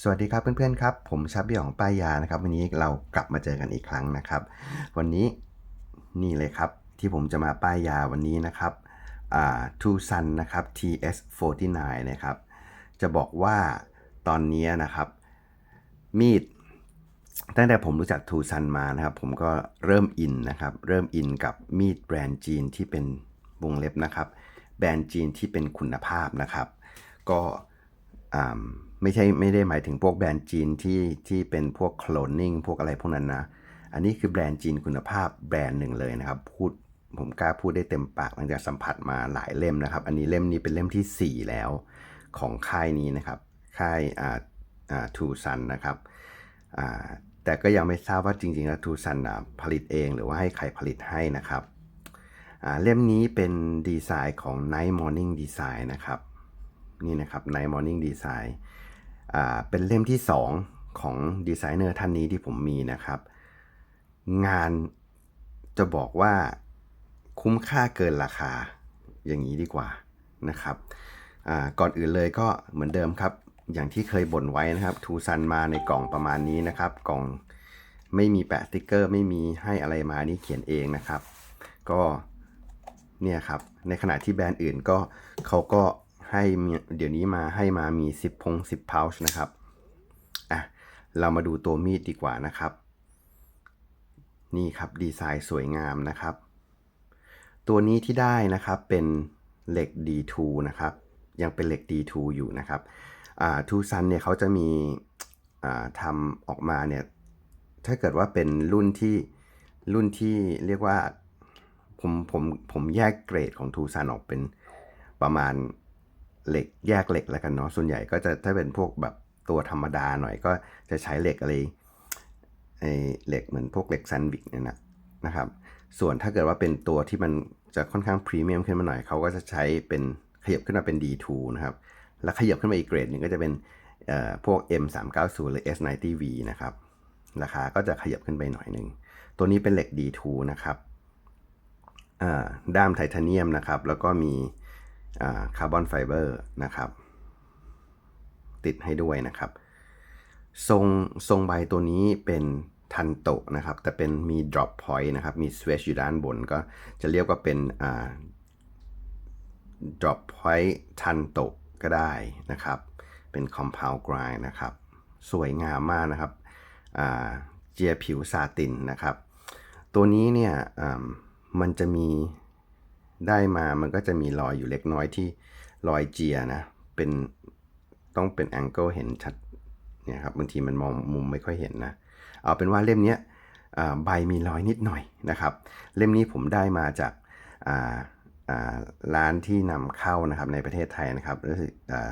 สวัสดีครับเพื่อนๆครับ ผมชับเบี้ยของป้ายยานะครับ วันนี้เรากลับมาเจอกันอีกครั้งนะครับ วันนี้นี่เลยครับที่ผมจะมาป้ายยาวันนี้นะครับอ่าทูซันนะครับ TS49 นะครับ จะบอกว่าตอนนี้นะครับ มีด ตั้งแต่ผมรู้จักทูซันมานะครับ ผมก็เริ่มอินนะครับ เริ่มอินกับมีดแบรนด์จีนที่เป็นวงเล็บนะครับ แบรนด์จีนที่เป็นคุณภาพนะครับ ก็อ่า ไม่ใช่ไม่ได้หมายถึงพวกแบรนด์จีนที่ที่เป็นพวกโคลนนิ่งพวกอะไรพวกนั้นนะ อันนี้คือแบรนด์จีนคุณภาพแบรนด์หนึ่งเลยนะครับ พูดผมกล้าพูดได้เต็มปากหลังจากสัมผัสมาหลายเล่มนะครับ อันนี้เล่มนี้เป็นเล่มทีสี่4 แล้วของค่ายนี้นะครับ ค่ายอ่าอ่าทูซันนะครับอ่าแต่ก็ยังไม่ทราบว่าจริงๆแล้วทูซันผลิตเองหรือว่าให้ใครผลิตให้นะครับอ่าเล่มนี้เป็นดีไซน์ของ Night Morning Design นะครับ นี่นะครับ Night Morning Design เป็นเล่มที่ 2 ของดีไซเนอร์ท่านนี้ที่ผมมีนะครับ งานจะบอกว่าคุ้มค่าเกินราคาอย่างนี้ดีกว่านะครับก่อนอื่นเลยก็เหมือนเดิมครับ อย่างที่เคยบ่นไว้นะครับทูซันมาในกล่องประมาณนี้นะครับ กล่องไม่มีแปะสติกเกอร์ ไม่มีให้อะไรมานี่เขียนเองนะครับ ก็เนี่ยครับในขณะที่แบรนด์อื่นก็เขาก็ ให้เดี๋ยวนี้มาให้มามี 10พง10 pouch นะครับอะเรามาดูตัวมีดดีกว่านะครับ นี่ครับดีไซน์สวยงามนะครับ ตัวนี้ที่ได้นะครับเป็นเหล็ก D2 นะครับ ยังเป็นเหล็ก D2 อยู่นะครับอ่าทูซันเนี่ยเขาจะมีอ่าทำออกมาเนี่ยถ้าเกิดว่าเป็นรุ่นที่รุ่นที่เรียกว่าผมผมผมแยกเกรดของทูซันออกเป็นประมาณ เหล็กแยกเหล็กแล้วกันเนาะส่วนใหญ่ก็จะถ้าเป็นพวกแบบตัวธรรมดาหน่อยก็จะใช้เหล็กอะไรไอเหล็กเหมือนพวกเหล็กซันวิกเนี่ยนะนะครับ ส่วนถ้าเกิดว่าเป็นตัวที่มันจะค่อนข้างพรีเมียมขึ้นมาหน่อยเขาก็จะใช้เป็นขยับขึ้นมาเป็น D2 นะครับ แล้วขยับขึ้นมาอีกเกรดหนึ่งก็จะเป็นเอ่อพวก M390 หรือ S90V นะครับ ราคาก็จะขยับขึ้นไปหน่อยหนึ่ง ตัวนี้เป็นเหล็ก D2 นะครับด้ามไทเทเนียมนะครับ แล้วก็มี คาร์บอนไฟเบอร์นะครับ ติดให้ด้วยนะครับ ทรงทรงใบตัวนี้เป็นทันโตะนะครับ แต่เป็นมี drop point นะครับ มี switch อยู่ด้านบนก็จะเรียกว่าเป็น drop point ทันโตะก็ได้นะครับ เป็น compound grind นะครับ สวยงามมากนะครับเจียผิวซาตินนะครับ ตัวนี้เนี่ยมันจะมี ได้มามันก็จะมีรอยอยู่เล็กน้อยที่รอยเจียนะ เป็นต้องเป็นแองเกิลเห็นชัดเนี่ยครับบางทีมันมองมุมไม่ค่อยเห็นนะ เอาเป็นว่าเล่มนี้ใบมีรอยนิดหน่อยนะครับ เล่มนี้ผมได้มาจากร้านที่นำเข้านะครับในประเทศไทยนะครับก็คืออ่า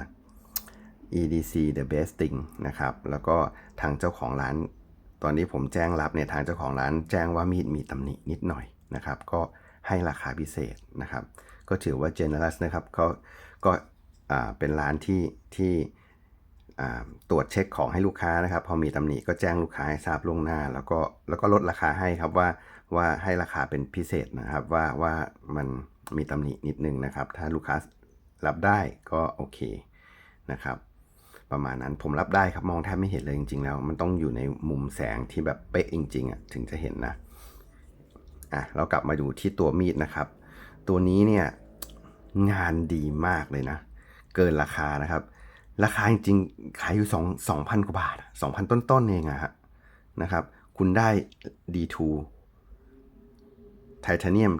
EDC The Best Thing นะครับ แล้วก็ทางเจ้าของร้าน ตอนนี้ผมแจ้งรับเนี่ยทางเจ้าของร้านแจ้งว่ามีดมีตำหนินิดหน่อยนะครับ ก็ ให้ราคาพิเศษนะครับ ก็ถือว่า generous นะครับเขาก็เป็นร้านที่ที่ตรวจเช็คของให้ลูกค้านะครับ พอมีตำหนิก็แจ้งลูกค้าให้ทราบล่วงหน้า แล้วก็แล้วก็ลดราคาให้ครับว่าว่าให้ราคาเป็นพิเศษนะครับ ว่าว่ามันมีตำหนินิดนึงนะครับ ถ้าลูกค้ารับได้ก็โอเคนะครับ ประมาณนั้นผมรับได้ครับมองแทบไม่เห็นเลยจริง ๆ แล้ว มันต้องอยู่ในมุมแสงที่แบบเป๊ะจริงๆอะถึงจะเห็นนะ อะเรากลับมาดูที่ตัวมีดนะครับ ตัวนี้เนี่ยงานดีมากเลยนะ เกินราคานะครับ ราคาจริงๆขายอยู่สองสองพันกว่าบาทสองพันต้นๆเองอะฮะนะครับ คุณได้ D2 ไทเทเนียม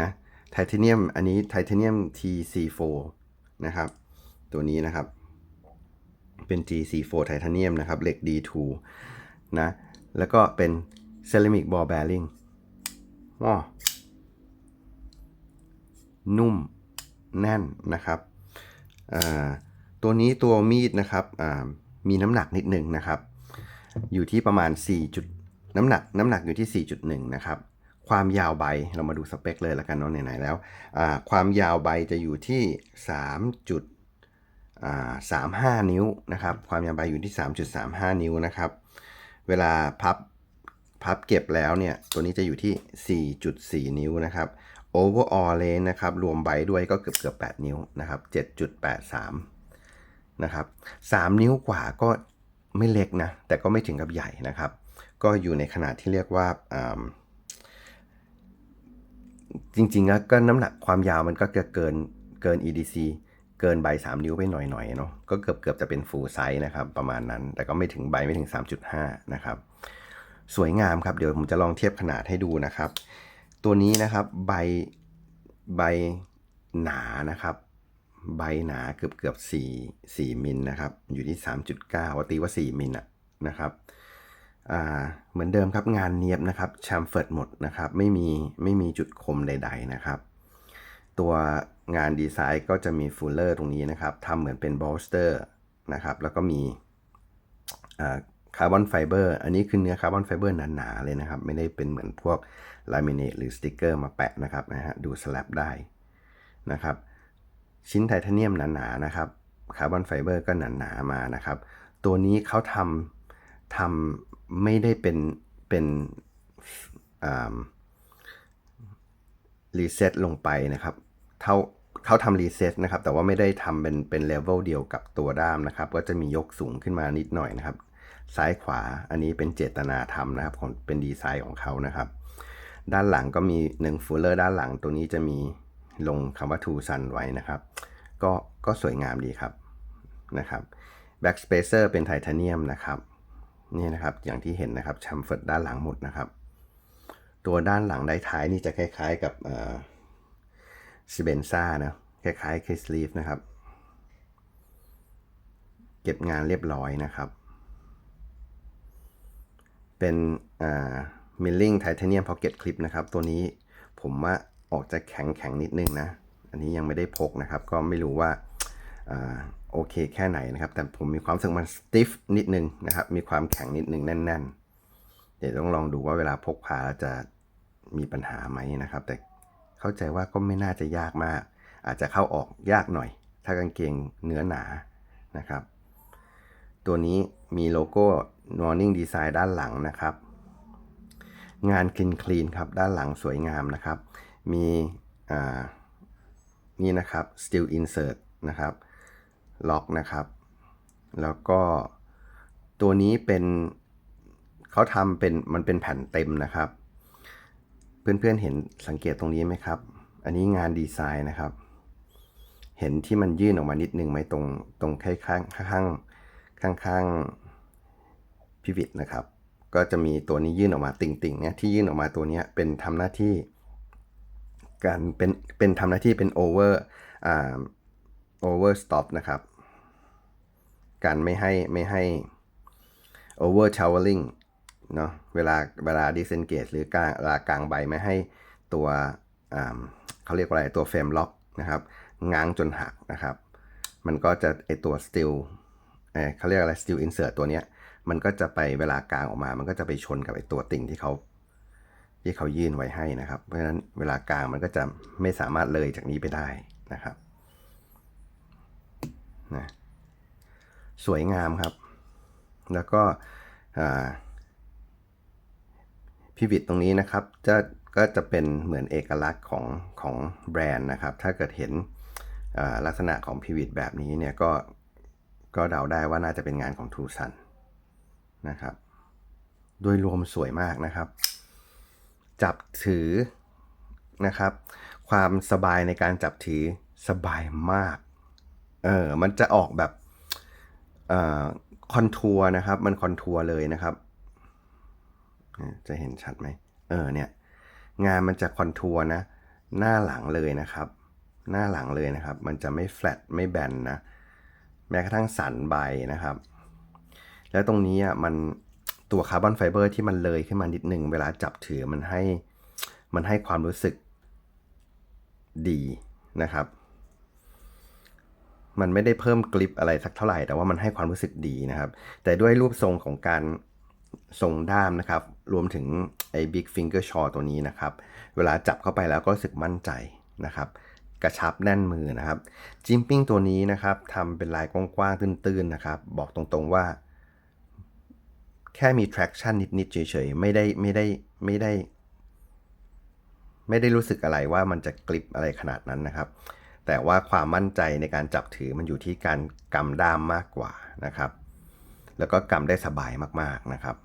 นะไทเทเนียมอันนี้ไทเทเนียม TC4 นะครับ ตัวนี้นะครับ เป็น GC4 ไทเทเนียมนะครับเหล็ก D2 นะ แล้วก็เป็นเซรามิกบอลแบริ่ง ว้านุ่มแน่นนะครับตัวนี้ตัวมีดนะครับมีน้ำหนักนิดหนึ่งนะครับ อยู่ที่ประมาณ 4 จุดน้ำหนักน้ำหนักอยู่ที่ 4.1 นะครับ ความยาวใบเรามาดูสเปคเลยละกันเนาะไหนๆแล้ว ความยาวใบจะอยู่ที่ 3. จุด35 นิ้วนะครับ ความยาวใบอยู่ที่ 3.35 นิ้วนะครับ เวลาพับ พับเก็บแล้วเนี่ย ตัวนี้จะอยู่ที่ 4.4 นิ้วนะครับ overall range นะครับ รวมใบด้วยก็เกือบเกือบ8นิ้วนะครับ 7.83 นะครับ 3 นิ้วกว่าก็ไม่เล็กนะ แต่ก็ไม่ถึงกับใหญ่นะครับ ก็อยู่ในขนาดที่เรียกว่าอ่าจริงๆแล้วก็น้ำหนักความยาวมันก็เกินเกิน EDC เกินใบ 3 นิ้วไปหน่อยๆเนาะก็เกือบเกือบจะเป็น full size นะครับ ประมาณนั้น แต่ก็ไม่ถึงใบไม่ถึง 3.5 นะครับ สวยงามครับ เดี๋ยวผมจะลองเทียบขนาดให้ดูนะครับ ตัวนี้นะครับใบใบหนานะครับ ใบหนาเกือบเกือบ4 4มิลนะครับ อยู่ที่3.9ว่าตีว่า4มิลอะนะครับเหมือนเดิมครับงานเนียบนะครับแชมเฟิร์ดหมดนะครับไม่มีไม่มีจุดคมใด ๆนะครับ ตัวงานดีไซน์ก็จะมีฟูลเลอร์ตรงนี้นะครับทำเหมือนเป็นบอลสเตอร์นะครับ แล้วก็มี คาร์บอนไฟเบอร์อันนี้คือเนื้อคาร์บอนไฟเบอร์หนาๆเลยนะครับ ไม่ได้เป็นเหมือนพวกลามิเนตหรือสติกเกอร์มาแปะนะครับนะฮะดูสลับได้นะครับ ชิ้นไทเทเนียมหนาๆนะครับคาร์บอนไฟเบอร์ก็หนาๆมานะครับ ตัวนี้เขาทำทำไม่ได้เป็นเป็นรีเซ็ตลงไปนะครับเท่าเขาทำรีเซ็ตนะครับ แต่ว่าไม่ได้ทำเป็นเป็นเลเวลเดียวกับตัวด้ามนะครับ ก็จะมียกสูงขึ้นมานิดหน่อยนะครับ ซ้ายขวา อันนี้เป็นเจตนาทำนะครับของเป็นดีไซน์ของเขานะครับ ด้านหลังก็มีหนึ่งฟูลเลอร์ด้านหลังตัวนี้จะมีลงคำว่า Two Sun ไว้นะครับ ก็ก็สวยงามดีครับนะครับ Back Spacer เป็นไทเทเนียมนะครับนี่นะครับอย่างที่เห็นนะครับแชมเฟิร์ดด้านหลังหมดนะครับ ตัวด้านหลังได้ท้ายนี่จะคล้าย ๆกับซิเบนซ่านะคล้ายๆคริสลีฟนะครับ เก็บงานเรียบร้อยนะครับ เป็นมิลลิ่งไทเทเนียมพ็อกเก็ตคลิปนะครับ ตัวนี้ผมว่าออกจะแข็งแข็งนิดนึงนะ อันนี้ยังไม่ได้พกนะครับ ก็ไม่รู้ว่าโอเคแค่ไหนนะครับ แต่ผมมีความรู้สึกมันสติฟนิดนึงนะครับ มีความแข็งนิดนึงแน่น ๆ เดี๋ยวต้องลองดูว่าเวลาพกพาจะมีปัญหาไหมนะครับ แต่เข้าใจว่าก็ไม่น่าจะยากมาก อาจจะเข้าออกยากหน่อย ถ้ากางเกงเนื้อหนานะครับ ตัวนี้มีโลโก้ Warning Design ด้านหลังนะครับ งานคลีนคลีนครับ ด้านหลังสวยงามนะครับ มีนี่นะครับ Steel Insert นะครับ ล็อกนะครับ แล้วก็ตัวนี้เป็นเขาทำเป็นมันเป็นแผ่นเต็มนะครับ เพื่อนๆเห็นสังเกตตรงนี้ไหมครับ อันนี้งานดีไซน์นะครับ เห็นที่มันยื่นออกมานิดนึงไหมตรงตรงข้างข้าง ข้างข้างพิวิตนะครับ ก็จะมีตัวนี้ยื่นออกมาติ่งๆเนี่ยที่ยื่นออกมาตัวนี้เป็นทำหน้าที่ การเป็นเป็นทำหน้าที่เป็นโอเวอร์อ่าโอเวอร์สต็อปนะครับการไม่ให้ไม่ให้ over showering เนาะเวลาเวลา disengage หรือกลางเวลากลางใบไม่ให้ตัวเขาเรียกว่าอะไรตัวเฟรมล็อกนะครับง้างจนหักนะครับ มันก็จะไอตัว steel เขาเรียกอะไร steel insert ตัวเนี้ย มันก็จะไปเวลากลางออกมา มันก็จะไปชนกับไอตัวติ่งที่เขาที่เขายื่นไว้ให้นะครับ เพราะฉะนั้นเวลากลางมันก็จะไม่สามารถเลยจากนี้ไปได้นะครับนะสวยงามครับ แล้วก็พิวิตตรงนี้นะครับจะก็จะเป็นเหมือนเอกลักษณ์ของของแบรนด์นะครับ ถ้าเกิดเห็นลักษณะของพิวิตแบบนี้เนี่ยก็ ก็เดาได้ว่าน่าจะเป็นงานของทูซันนะครับ โดยรวมสวยมากนะครับ จับถือนะครับ ความสบายในการจับถือสบายมาก เออ มันจะออกแบบคอนทัวร์นะครับ มันคอนทัวร์เลยนะครับ จะเห็นชัดไหม เออ เนี่ย งานมันจะคอนทัวร์นะ หน้าหลังเลยนะครับ หน้าหลังเลยนะครับ มันจะไม่แฟลตไม่แบนนะ แม้กระทั่งสันใบนะครับ แล้วตรงนี้อะมันตัวคาร์บอนไฟเบอร์ที่มันเลยขึ้นมานิดนึง เวลาจับถือมันให้มันให้ความรู้สึกดีนะครับ มันไม่ได้เพิ่มกริปอะไรสักเท่าไหร่ แต่ว่ามันให้ความรู้สึกดีนะครับ แต่ด้วยรูปทรงของการทรงด้ามนะครับ รวมถึงไอ้ Big Finger Shaw ตัวนี้นะครับ เวลาจับเข้าไปแล้วก็รู้สึกมั่นใจนะครับ กระชับแน่นมือนะครับ จิมปิ้งตัวนี้นะครับทำเป็นลายกว้างๆตื้นๆนะครับ บอกตรงๆว่า แค่มี traction นิดๆเฉยๆไม่ได้ไม่ได้ไม่ได้ ไม่ได้รู้สึกอะไรว่ามันจะกริปอะไรขนาดนั้นนะครับ แต่ว่าความมั่นใจในการจับถือมันอยู่ที่การกำด้ามมากกว่านะครับ แล้วก็กำได้สบายมากๆนะครับ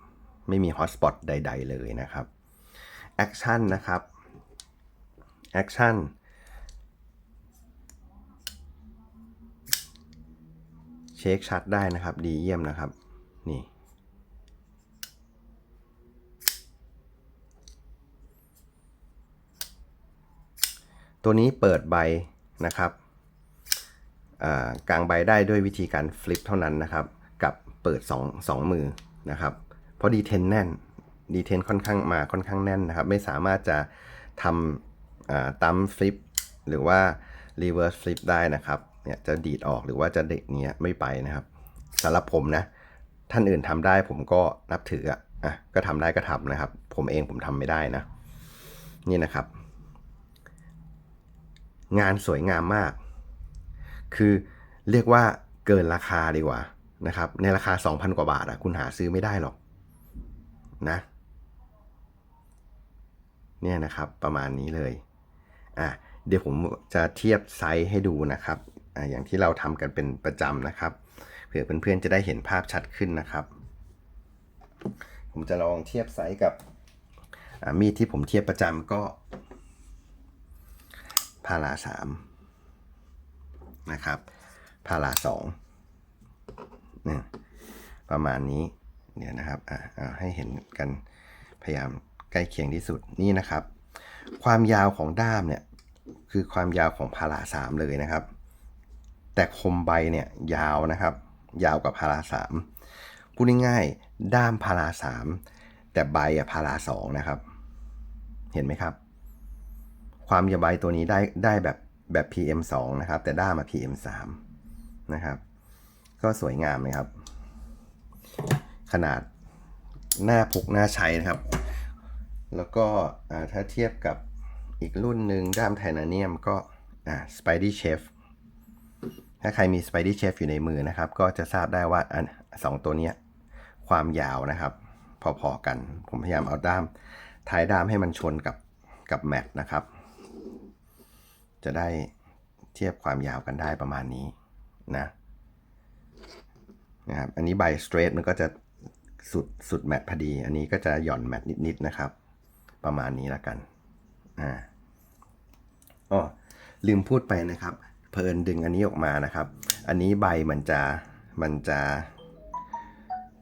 ไม่มีฮอตสปอตใด ๆ เลยนะครับแอคชั่นนะครับแอคชั่น เช็คชัดได้นะครับ ดีเยี่ยมนะครับ นี่ ตัวนี้เปิดใบนะครับอ่ากลางใบได้ด้วยวิธีการฟลิปเท่านั้นนะครับ กับเปิด2 2มือนะครับ เพราะดีเทนแน่นดีเทนค่อนข้างมาค่อนข้างแน่นนะครับ ไม่สามารถจะทำอ่าตั้มฟลิปหรือว่ารีเวิร์สฟลิปได้นะครับ เนี่ยจะดีดออกหรือว่าจะเด็กเนี้ยไม่ไปนะครับสำหรับผมนะ ท่านอื่นทำได้ผมก็นับถืออะอะก็ทำได้ก็ทำนะครับ ผมเองผมทำไม่ได้นะ นี่นะครับ งานสวยงามมาก คือเรียกว่าเกินราคาดีกว่านะครับ ในราคา 2,000 กว่าบาทอะคุณหาซื้อไม่ได้หรอกนะเนี่ยนะครับประมาณนี้เลย อะ เดี๋ยวผมจะเทียบไซส์ให้ดูนะครับ อย่างที่เราทำกันเป็นประจำนะครับ เผื่อเพื่อนๆจะได้เห็นภาพชัดขึ้นนะครับ ผมจะลองเทียบไซส์กับมีดที่ผมเทียบประจำก็พาราสามนะครับพาราสองนี่ประมาณนี้เดี๋ยวนะครับอะอะให้เห็นกันพยายามใกล้เคียงที่สุดนี่นะครับ ความยาวของด้ามเนี่ยคือความยาวของพาราสามเลยนะครับ แต่คมใบเนี่ยยาวนะครับ ยาวกว่าพาราสามพูดง่ายๆด้ามพาราสามแต่ใบอะพาราสองนะครับ เห็นไหมครับ ความยาวใบตัวนี้ได้ได้แบบแบบ PM 2นะครับ แต่ด้ามมา PM 3นะครับ ก็สวยงามไหมครับ ขนาดหน้าพกหน้าใช้นะครับ แล้วก็ถ้าเทียบกับอีกรุ่นหนึ่งด้ามไทเทเนียมก็อ่า Spidey Chef ถ้าใครมี Spidey Chef อยู่ในมือนะครับ ก็จะทราบได้ว่าอันสองตัวนี้ความยาวนะครับ พอๆกัน ผมพยายามเอาด้าม ท้ายด้ามให้มันชนกับกับแม็กนะครับ จะได้เทียบความยาวกันได้ประมาณนี้นะนะครับ อันนี้ใบสเตรทมันก็จะสุดสุดแมทพอดี อันนี้ก็จะหย่อนแมทนิดๆนะครับ ประมาณนี้ละกัน อ่าอ๋อลืมพูดไปนะครับ เพลินดึงอันนี้ออกมานะครับ อันนี้ใบมันจะมันจะ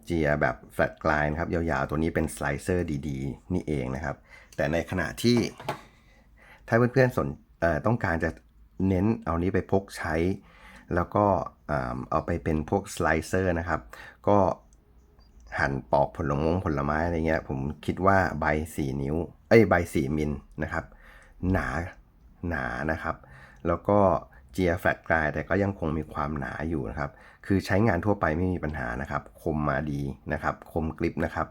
เจียแบบแฟลตกลายนะครับยาวๆ ตัวนี้เป็นสไลเซอร์ดีๆ นี่เองนะครับ แต่ในขณะที่ถ้าเพื่อนๆสนต้องการจะเน้นเอานี้ไปพกใช้ แล้วก็เอาไปเป็นพวกสไลเซอร์นะครับ ก็หั่นปอกผลมงผลไม้อะไรเงี้ย ผมคิดว่าใบ 4 นิ้ว เอ้ยใบ 4 มิลนะครับ หนาหนานะครับ แล้วก็ เจียแฟลตกลายแต่ก็ยังคงมีความหนาอยู่นะครับ คือใช้งานทั่วไปไม่มีปัญหานะครับ คมมาดีนะครับ คมกริปนะครับ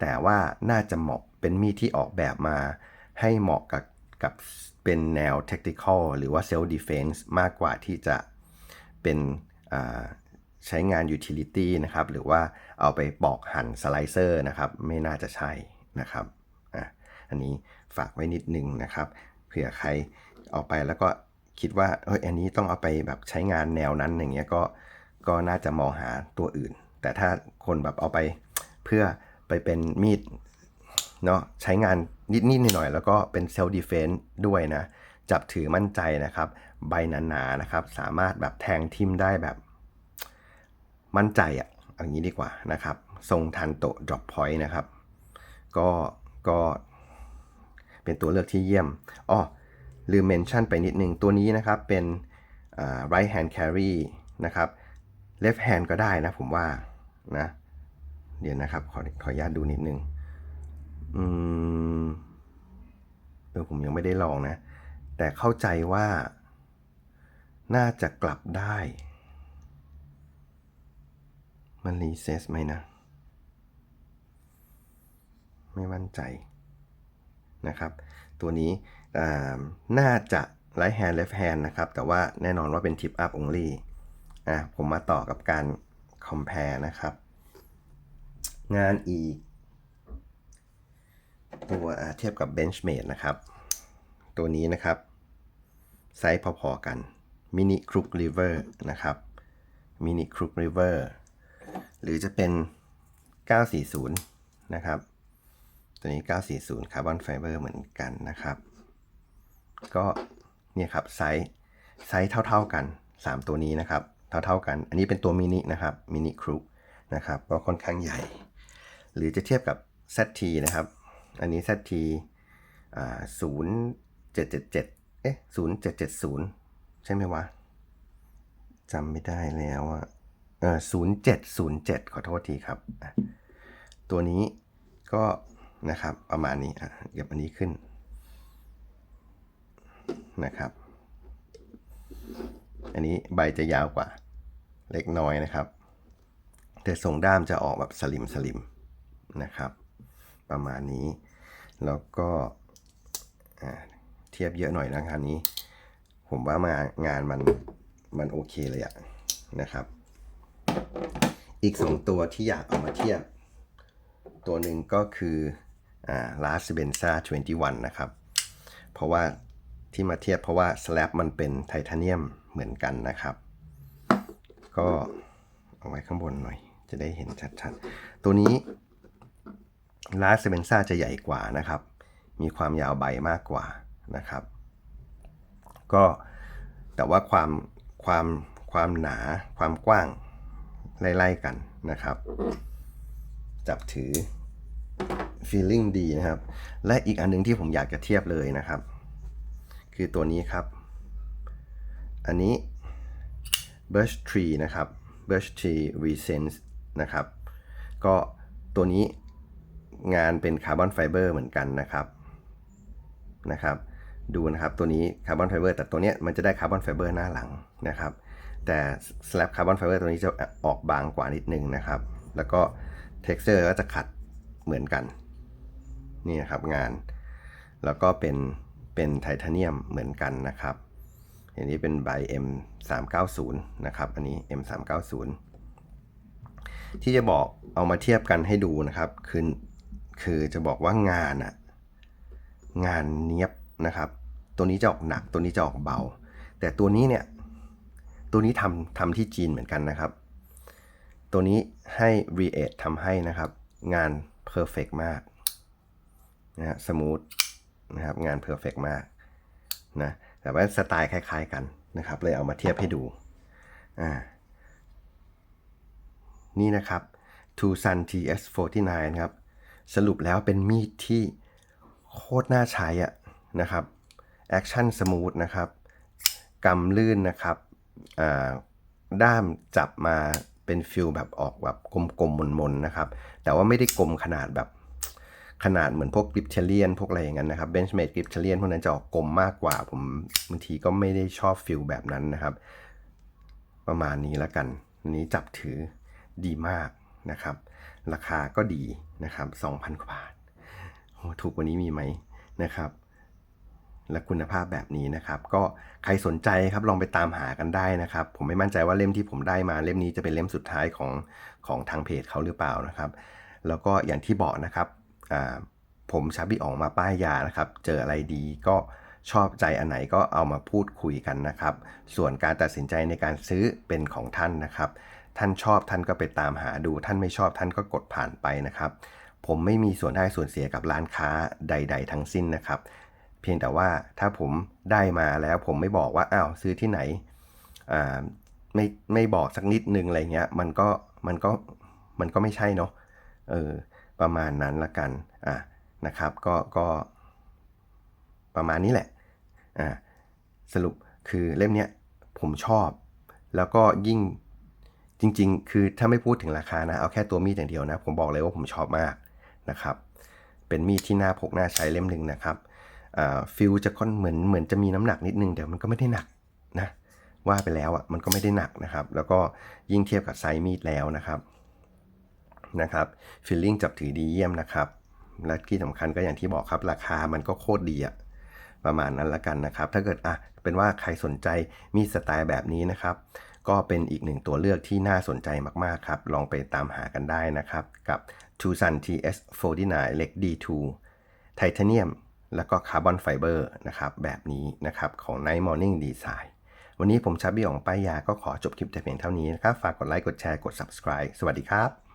แต่ว่าน่าจะเหมาะเป็นมีดที่ออกแบบมา ให้เหมาะกับกับเป็นแนว tactical หรือว่า self defense มากกว่าที่จะเป็นใช้งาน utility นะครับ หรือว่าเอาไปปอกหั่นสไลเซอร์นะครับ ไม่น่าจะใช่นะครับอะอันนี้ฝากไว้นิดนึงนะครับ เผื่อใครเอาไปแล้วก็ คิดว่าเฮ้ยอันนี้ต้องเอาไปแบบใช้งานแนวนั้นอย่างเงี้ยก็ก็น่าจะมองหาตัวอื่น แต่ถ้าคนแบบเอาไปเพื่อไปเป็นมีดเนาะใช้งานนิดๆหน่อยๆแล้วก็เป็นเซลล์ดีเฟนซ์ด้วยนะ จับถือมั่นใจนะครับ ใบหนาๆนะครับ สามารถแบบแทงทิมได้แบบ มั่นใจอะ่ะเอางี้ดีกว่านะครับ ทรงทันโตดรอปพอยต์นะครับ ก็ก็เป็นตัวเลือกที่เยี่ยม อ้อ ลืมเมนชั่นไปนิดนึง ตัวนี้นะครับเป็น right hand carry นะครับ left hand ก็ได้นะผมว่านะ เดี๋ยวนะครับ ขอขออนุญาตดูนิดนึง อืมเออผมยังไม่ได้ลองนะ แต่เข้าใจว่า น่าจะกลับได้ มันรีเซสไหมนะ ไม่มั่นใจนะครับ ตัวนี้ น่าจะ right hand left hand นะครับ แต่ว่าแน่นอนว่าเป็น tip up only อะผมมาต่อกับการ compare นะครับ งานอีก ตัวเทียบกับ Benchmade นะครับ ตัวนี้นะครับ ไซส์พอๆกัน Mini Crook River นะครับ Mini Crook River หรือจะเป็น 940 นะครับ ตัวนี้ 940 คาร์บอนไฟเบอร์เหมือนกันนะครับ ก็เนี่ยครับไซส์ไซส์เท่า ๆกัน 3 ตัวนี้นะครับ เท่าๆกัน อันนี้เป็นตัวมินินะครับมินิครูนะครับก็ค่อนข้างใหญ่ หรือจะเทียบกับ ZT นะครับ อันนี้ ZT อ่า0777เอ๊ะ0770ใช่ไหมวะจำไม่ได้แล้วอะเออ0707ขอโทษทีครับ ตัวนี้ก็นะครับประมาณนี้อะเก็บอันนี้ขึ้น นะครับ อันนี้ใบจะยาวกว่าเล็กน้อยนะครับ แต่ทรงด้ามจะออกแบบสลิมสลิมนะครับ ประมาณนี้ แล้วก็เทียบเยอะหน่อยนะงานนี้ ผมว่ามางานมันมันโอเคเลยอะนะครับ อีกสองตัวที่อยากเอามาเทียบ ตัวหนึ่งก็คืออ่า Last Benza 21 นะครับ เพราะว่า ที่มาเทียบเพราะว่า slab มันเป็นไทเทเนียมเหมือนกันนะครับ ก็เอาไว้ข้างบนหน่อย จะได้เห็นชัดๆ ตัวนี้ลาสเ e นซ่าจะใหญ่กว่านะครับ มีความยาวใบมากกว่านะครับ ก็แต่ว่าความความความหนาความกว้างไล่ๆกันนะครับ จับถือ feeling ดีนะครับ และอีกอันหนึงที่ผมอยากจะเทียบเลยนะครับ คือตัวนี้ครับ อันนี้ Birch Tree นะครับ Birch Tree Resense นะครับ ก็ตัวนี้งานเป็นคาร์บอนไฟเบอร์เหมือนกันนะครับนะครับ ดูนะครับตัวนี้คาร์บอนไฟเบอร์แต่ตัวเนี้ยมันจะได้คาร์บอนไฟเบอร์หน้าหลังนะครับ แต่ slab คาร์บอนไฟเบอร์ตัวนี้จะออกบางกว่านิดนึงนะครับ แล้วก็ texture ก็จะขัดเหมือนกัน นี่นะครับงาน แล้วก็เป็น เป็นไทเทเนียมเหมือนกันนะครับ อันนี้เป็นใบ M 3 9 0นะครับ อันนี้ M 3 9 0ที่จะบอกเอามาเทียบกันให้ดูนะครับคือคือจะบอกว่างานอะงานเนี้ยบนะครับ ตัวนี้จะออกหนักตัวนี้จะออกเบา แต่ตัวนี้เนี่ยตัวนี้ทำทำที่จีนเหมือนกันนะครับ ตัวนี้ให้ r e a t ทำให้นะครับ งาน perfect มากนะฮะ smooth นะครับ งาน perfect มากนะแต่ว่าสไตล์คล้าย ๆกันนะครับ เลยเอามาเทียบให้ดูอ่านี่นะครับ Tucson TS49 นะครับ สรุปแล้วเป็นมีดที่โคตรน่าใช้อะนะครับแอคชั่นสมูทนะครับกำลื่นนะครับอ่าด้ามจับมาเป็นฟิลแบบออกแบบกลมๆมนๆนะครับ แต่ว่าไม่ได้กลมขนาดแบบ ขนาดเหมือนพวกกริปเชเลียนพวกอะไรอย่างนั้นนะครับเบนช์เมดกริปเชเลียนพวกนั้นจะออกกลมมากกว่า ผมบางทีก็ไม่ได้ชอบฟิลแบบนั้นนะครับ ประมาณนี้แล้วกันนี้จับถือดีมากนะครับ ราคาก็ดีนะครับ 2,000 กว่าบาทโอ้ถูกกว่านี้มีไหมนะครับ และคุณภาพแบบนี้นะครับ ก็ใครสนใจครับลองไปตามหากันได้นะครับ ผมไม่มั่นใจว่าเล่มที่ผมได้มาเล่มนี้จะเป็นเล่มสุดท้ายของของทางเพจเขาหรือเปล่านะครับ แล้วก็อย่างที่บอกนะครับ ผมชาบิออกมาป้ายยานะครับ เจออะไรดีก็ชอบใจอันไหนก็เอามาพูดคุยกันนะครับ ส่วนการตัดสินใจในการซื้อเป็นของท่านนะครับ ท่านชอบท่านก็ไปตามหาดู ท่านไม่ชอบท่านก็กดผ่านไปนะครับ ผมไม่มีส่วนได้ส่วนเสียกับร้านค้าใด ๆ ทั้งสิ้นนะครับ เพียงแต่ว่าถ้าผมได้มาแล้วผมไม่บอกว่าอ้าวซื้อที่ไหนไม่ไม่บอกสักนิดนึงอะไรเงี้ยมันก็มันก็มันก็ไม่ใช่เนาะเออ ประมาณนั้นละกันอะนะครับก็ก็ประมาณนี้แหละอ่าสรุปคือเล่มเนี้ยผมชอบ แล้วก็ยิ่งจริง ๆ คือถ้าไม่พูดถึงราคานะ เอาแค่ตัวมีดอย่างเดียวนะ ผมบอกเลยว่าผมชอบมากนะครับ เป็นมีดที่น่าพกน่าใช้เล่มหนึ่งนะครับฟิลจะค่อนเหมือนเหมือนจะมีน้ำหนักนิดนึงแต่มันก็ไม่ได้หนักนะว่าไปแล้วอะมันก็ไม่ได้หนักนะครับ แล้วก็ยิ่งเทียบกับไซส์มีดแล้วนะครับ นะครับฟิลลิ่งจับถือดีเยี่ยมนะครับ และที่สำคัญก็อย่างที่บอกครับราคามันก็โคตรดีอะประมาณนั้นละกันนะครับ ถ้าเกิดอะเป็นว่าใครสนใจมีสไตล์แบบนี้นะครับ ก็เป็นอีกหนึ่งตัวเลือกที่น่าสนใจมากๆครับ ลองไปตามหากันได้นะครับ กับ Tucson TS49 เล็ก D2 ไทเทเนียมแล้วก็คาร์บอนไฟเบอร์นะครับแบบนี้นะครับของ Night Morning Design วันนี้ผมชาบี้ของป้ายยาก็ขอจบคลิปแต่เพียงเท่านี้นะครับ ฝากกดไลค์ กดแชร์ กด subscribe สวัสดีครับ